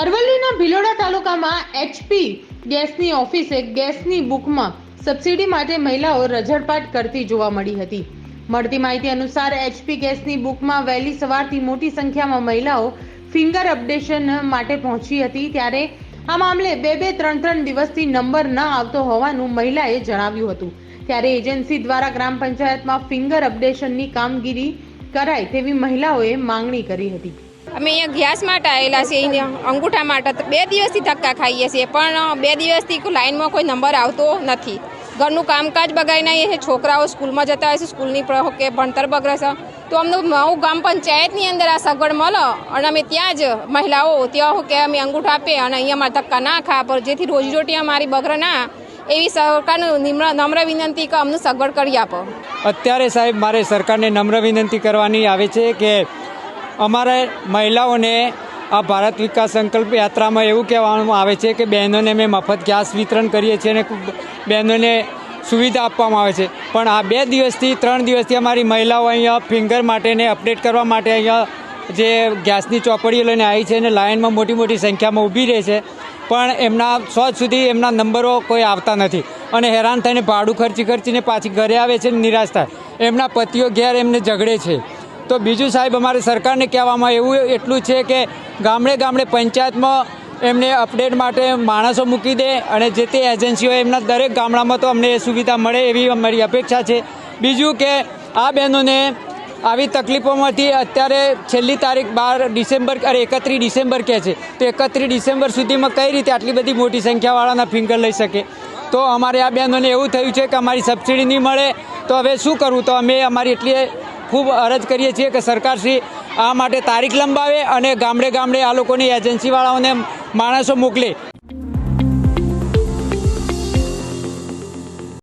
અરવલ્લીના ભિલોડા તાલુકામાં એચપી ગેસની ઓફિસે ગેસની બુકમાં સબસિડી માટે મહિલાઓ રઝળપાટ કરતી જોવા મળી હતી. મળતી માહિતી અનુસાર એચપી ગેસની બુકમાં વહેલી સવારથી મોટી સંખ્યામાં મહિલાઓ ફિંગર અપડેશન માટે પહોંચી હતી ત્યારે આ મામલે બે બે ત્રણ ત્રણ દિવસથી નંબર ન આવતો હોવાનું મહિલાએ જણાવ્યું હતું. ત્યારે એજન્સી દ્વારા ગ્રામ પંચાયતમાં ફિંગર અપડેશનની કામગીરી કરાય તેવી મહિલાઓએ માંગણી કરી હતી. અમે અહીંયા ગેસ માટે આવેલા છીએ, અહીંયા અંગૂઠા માટે બે દિવસથી ધક્કા ખાઈએ છીએ, પણ બે દિવસથી લાઇનમાં કોઈ નંબર આવતો નથી. ઘરનું કામકાજ બગાડી નહીં છીએ, છોકરાઓ સ્કૂલમાં જતા હોય છે, સ્કૂલની કે ભણતર બગડે છે. તો અમને નવું ગ્રામ પંચાયતની અંદર આ સગવડ મળે અને અમે ત્યાં જ મહિલાઓ ત્યાં કે અમે અંગૂઠા આપીએ અને અહીંયા અમારે ધક્કા ના ખા પર જેથી રોજીરોટી અમારી બગડે ના, એવી સરકારનું નમ્ર વિનંતી કે અમને સગવડ કરી આપો. અત્યારે સાહેબ મારે સરકારને નમ્ર વિનંતી કરવાની આવે છે કે અમારે મહિલાઓને આ ભારત વિકાસ સંકલ્પ યાત્રામાં એવું કહેવામાં આવે છે કે બહેનોને અમે મફત ગેસ વિતરણ કરીએ છીએ અને બહેનોને સુવિધા આપવામાં આવે છે. પણ આ બે દિવસથી, ત્રણ દિવસથી અમારી મહિલાઓ અહીંયા ફિંગર માટેને અપડેટ કરવા માટે અહીંયા જે ગેસની ચોપડીઓ લઈને આવી છે અને લાઇનમાં મોટી મોટી સંખ્યામાં ઊભી રહે છે. પણ એમના સોજ સુધી એમના નંબરો કોઈ આવતા નથી. અને હેરાન થઈને ભાડું ખર્ચી ખર્ચીને પાછી ઘરે આવે છે નિરાશ થાય. એમના પતિઓ ઘેર એમને ઝઘડે છે. તો બીજું સાહેબ, અમારે સરકારને કહેવામાં એવું એટલું છે કે ગામડે ગામડે પંચાયતમાં એમને અપડેટ માટે માણસો મૂકી દે અને જે તે એજન્સીઓ એમના દરેક ગામડામાં તો અમને એ સુવિધા મળે એવી અમારી અપેક્ષા છે. બીજું કે આ બહેનોને આવી તકલીફોમાંથી અત્યારે છેલ્લી તારીખ બાર ડિસેમ્બર, અરે એકત્રીસ ડિસેમ્બર કહે છે, તો એકત્રીસ ડિસેમ્બર સુધીમાં કઈ રીતે આટલી બધી મોટી સંખ્યાવાળાના ફિંગર લઈ શકે? તો અમારે આ બહેનોને એવું થયું છે કે અમારી સબસિડી નહીં મળે, તો હવે શું કરવું? તો અમે અમારી એટલી ખૂબ અરજ કરીએ છીએ કે સરકારશ્રી આ માટે તારીખ લંબાવે અને ગામડે ગામડે આ લોકોની એજન્સીવાળાઓને માણસો મોકલે.